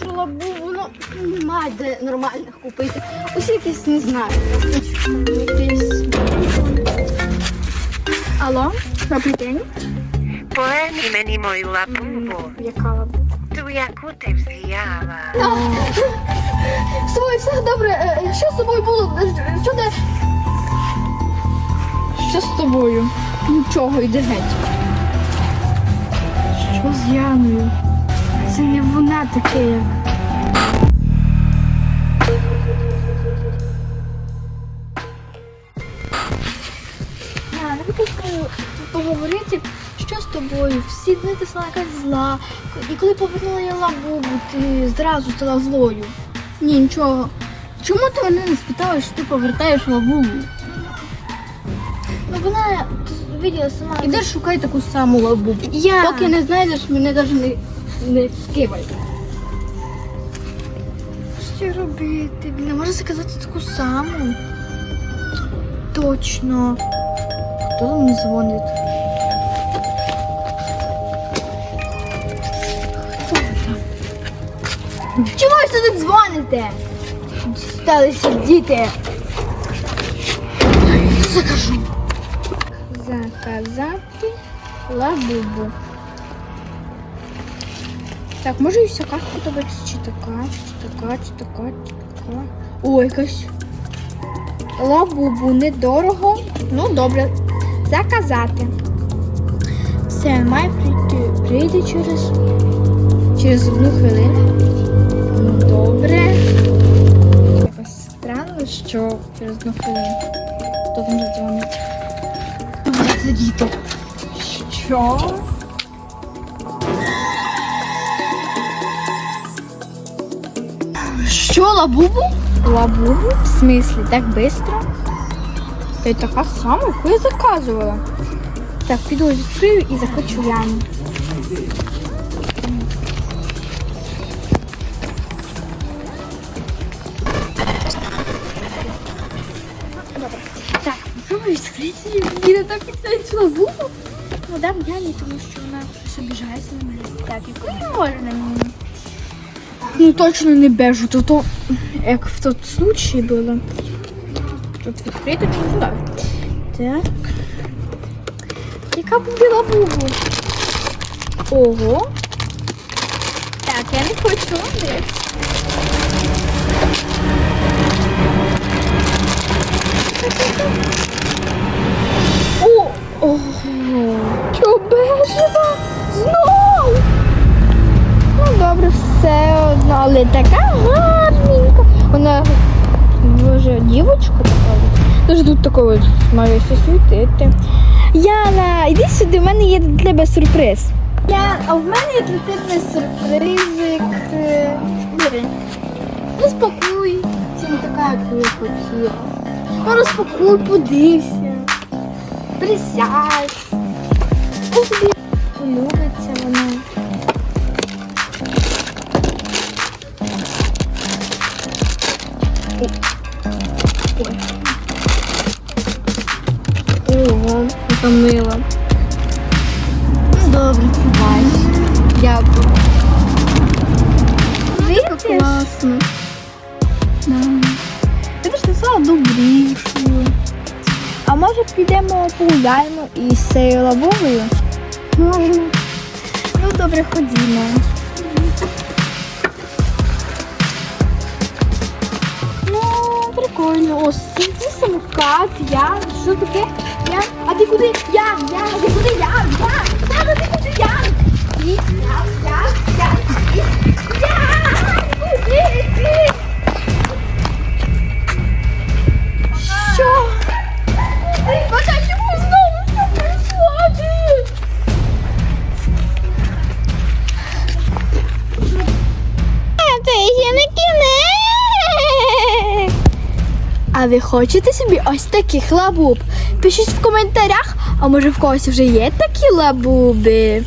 хочу лабу, воно немає де нормальних купити. Ось якісь не знаю. Якісь. Алло, добрий день. Полені мені мою лапубу. Яка лабу? Ту яку ти взяла. З тобою все добре. Е, Що з тобою було? Е, Що де? Що з тобою? Нічого, йди геть. Що з Яною? Це не вона таке, як. Я не хочу поговорити, що з тобою? Всі дні ти стала якась зла. І коли повернула я лабубу, ти зразу стала злою. Ні, нічого. Чому ти мене не спитала, що ти повертаєш лабубу? Ну вона виділа сама. Іди шукай таку саму лабубу. Я... Поки не знайдеш, мене навіть не, не скивай. Що робити? Не можна заказати таку саму. Точно. Хто там дзвонить? Хто там? Чому ви сюди дзвоните? Сталися діти. Закажу. Заказати лабубу. Так, може і вся картка подобається, чи така, чи така, чи така, чи така. Ой, якась. Лабубу недорого. Ну, добре. Заказати. Все, має прийти, прийде через, через одну хвилину. Ну, добре. Якось странно, що через одну хвилину. Хто там дзвонить? Це діти. Що? Що, лабубу? Лабубу? В смислі, так швидко? Та й така сама, яку я заказувала. Так, піду відкрию і захочу яму. Так, попробую відкрити. Він так підставить лабубу. Ну, дам Яні, тому що вона щось обіжається на мене. Так, яку не можна мені? Ну точно не бежу, то то як в тот случай було. Тут відкрити чи так? Так. Яка буде бугу? Ого. Так, я не хочу. Дивіться. Але така гарненька. Вона дуже дівочка така. Дуже тут такого має все світити. Яна, іди сюди, в мене є для тебе сюрприз. Я, а в мене є для тебе сюрпризик. Е, Бери. Розпакуй. Це не така, як я хотіла. Ну розпакуй, подився. Присядь. Полюбиться Ого, яка мила. Добре, бай. Дякую. Це класно. Да. Ти ж ти стала добрішою. А може підемо погуляємо із цією лабовою? Можемо. Ну, добре, ходімо. Прикольно. Ось це самокат, я. Що таке? Я. А ти куди? Я, я, а ти куди? А ви хочете собі ось таких лабуб? Пишіть в коментарях, а може в когось вже є такі лабуби.